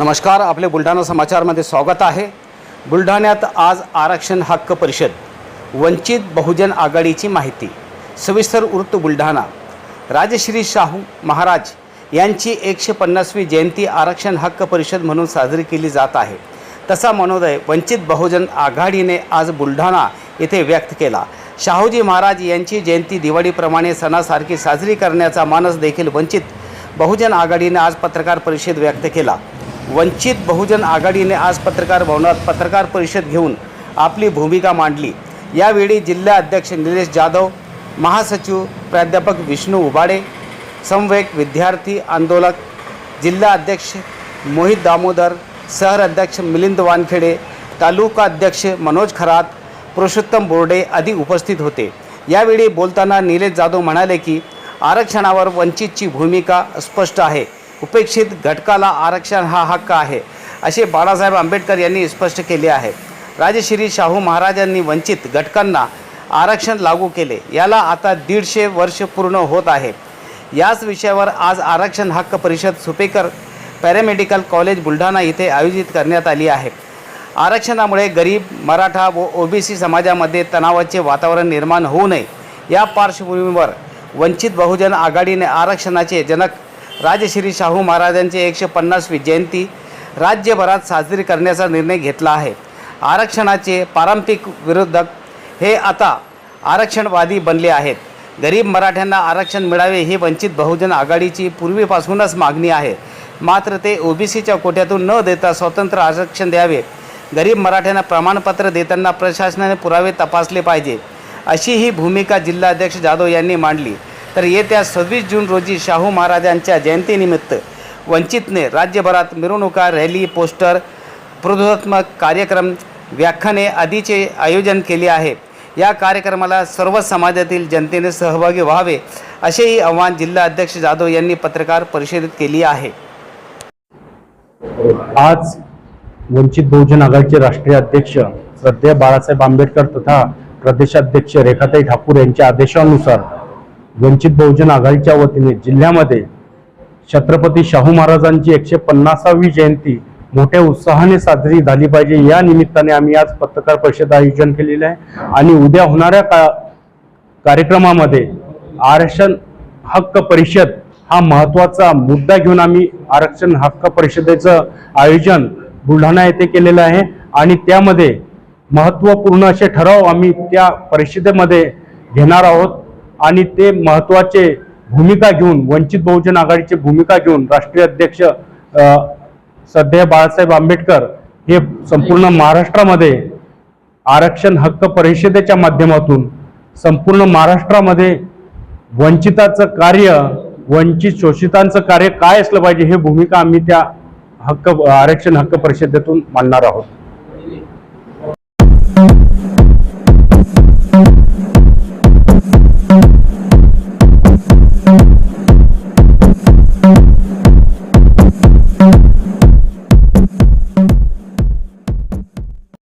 नमस्कार आपले बुलढाणा समाचारमध्ये स्वागत आहे. बुलढाण्यात आज आरक्षण हक्क परिषद वंचित बहुजन आघाडीची माहिती. सविस्तर वृत्त बुलढाणा. राजश्री शाहू महाराज यांची एकशे पन्नासवी जयंती आरक्षण हक्क परिषद म्हणून साजरी केली जात आहे. तसा मनोदय वंचित बहुजन आघाडीने आज बुलढाणा येथे व्यक्त केला. शाहूजी महाराज यांची जयंती दिवाळीप्रमाणे सणासारखी साजरी करण्याचा मानस देखील वंचित बहुजन आघाडीने आज पत्रकार परिषद व्यक्त केला. वंचित बहुजन आघाडीने आज पत्रकार भवनात पत्रकार परिषद घेऊन आपली भूमिका मांडली. यावेळी जिल्हा अध्यक्ष निलेश जाधव महासचिव प्राध्यापक विष्णू उबाडे समवेक विद्यार्थी आंदोलक जिल्हा अध्यक्ष मोहित दामोदर शहर अध्यक्ष मिलिंद वानखेडे तालुका अध्यक्ष मनोज खरात पुरुषोत्तम बोर्डे आदी उपस्थित होते. यावेळी बोलताना निलेश जाधव म्हणाले की आरक्षणावर वंचितची भूमिका स्पष्ट आहे. उपेक्षित घटकाला आरक्षण हा हक्क आहे असे बाळासाहेब आंबेडकर यांनी स्पष्ट केले आहे. राजश्री शाहू महाराजांनी वंचित घटकांना आरक्षण लागू केले. याला आता दीडशे वर्ष पूर्ण होत आहे. याच विषयावर आज आरक्षण हक्क परिषद सुपेकर पॅरामेडिकल कॉलेज बुलढाणा इथे आयोजित करण्यात आली आहे. आरक्षणामुळे गरीब मराठा व ओबीसी समाजामध्ये तणावाचे वातावरण निर्माण होऊ नये. या पार्श्वभूमीवर वंचित बहुजन आघाडीने आरक्षणाचे जनक राजश्री शाहू महाराजांची एकशे पन्नासवी जयंती राज्यभरात साजरी करण्याचा निर्णय घेतला आहे. आरक्षणाचे पारंपरिक विरोधक हे आता आरक्षणवादी बनले आहेत. गरीब मराठ्यांना आरक्षण मिळावे ही वंचित बहुजन आघाडीची पूर्वीपासूनच मागणी आहे. मात्र ते ओबीसीच्या कोट्यातून न देता स्वतंत्र आरक्षण द्यावे. गरीब मराठ्यांना प्रमाणपत्र देताना प्रशासनाने पुरावे तपासले पाहिजे अशी ही भूमिका जिल्हाध्यक्ष जाधव यांनी मांडली. तर येत्या सव्वीस जून रोजी शाहू महाराजांच्या जयंतीनिमित्त वंचितने राज्यभरात मिरवणुका रॅली पोस्टर प्रतिरोधात्मक कार्यक्रम व्याख्याने आदीचे आयोजन केले आहे. या कार्यक्रमाला सर्व समाजातील जनतेने सहभागी व्हावे असेही आव्हान जिल्हा अध्यक्ष जाधव यांनी पत्रकार परिषदेत केली आहे. आज वंचित बहुजन आघाडीचे राष्ट्रीय अध्यक्ष श्रद्धेय बाळासाहेब आंबेडकर तथा प्रदेशाध्यक्ष रेखाताई ठाकूर यांच्या आदेशानुसार वंचित बहुजन आघाडीच्या वतीने जिल्ह्यामध्ये छत्रपती शाहू महाराजांची एकशे पन्नासावी जयंती मोठ्या उत्साहाने साजरी झाली पाहिजे. या निमित्ताने आम्ही आज पत्रकार परिषद आयोजन केलेलं आहे. आणि उद्या होणाऱ्या का कार्यक्रमामध्ये आरक्षण हक्क परिषद हा महत्त्वाचा मुद्दा घेऊन आम्ही आरक्षण हक्क परिषदेचं आयोजन बुलढाणा येथे केलेलं आहे. आणि त्यामध्ये महत्त्वपूर्ण असे ठराव आम्ही त्या परिषदेमध्ये घेणार आहोत. आणि ते महत्त्वाचे भूमिका घेऊन वंचित बहुजन आघाडीची भूमिका घेऊन राष्ट्रीय अध्यक्ष सध्या बाळासाहेब आंबेडकर हे संपूर्ण महाराष्ट्रामध्ये आरक्षण हक्क परिषदेच्या माध्यमातून संपूर्ण महाराष्ट्रामध्ये वंचिताचं कार्य वंचित शोषितांचं कार्य काय असलं पाहिजे हे भूमिका आम्ही त्या हक्क आरक्षण हक्क परिषदेतून मांडणार आहोत.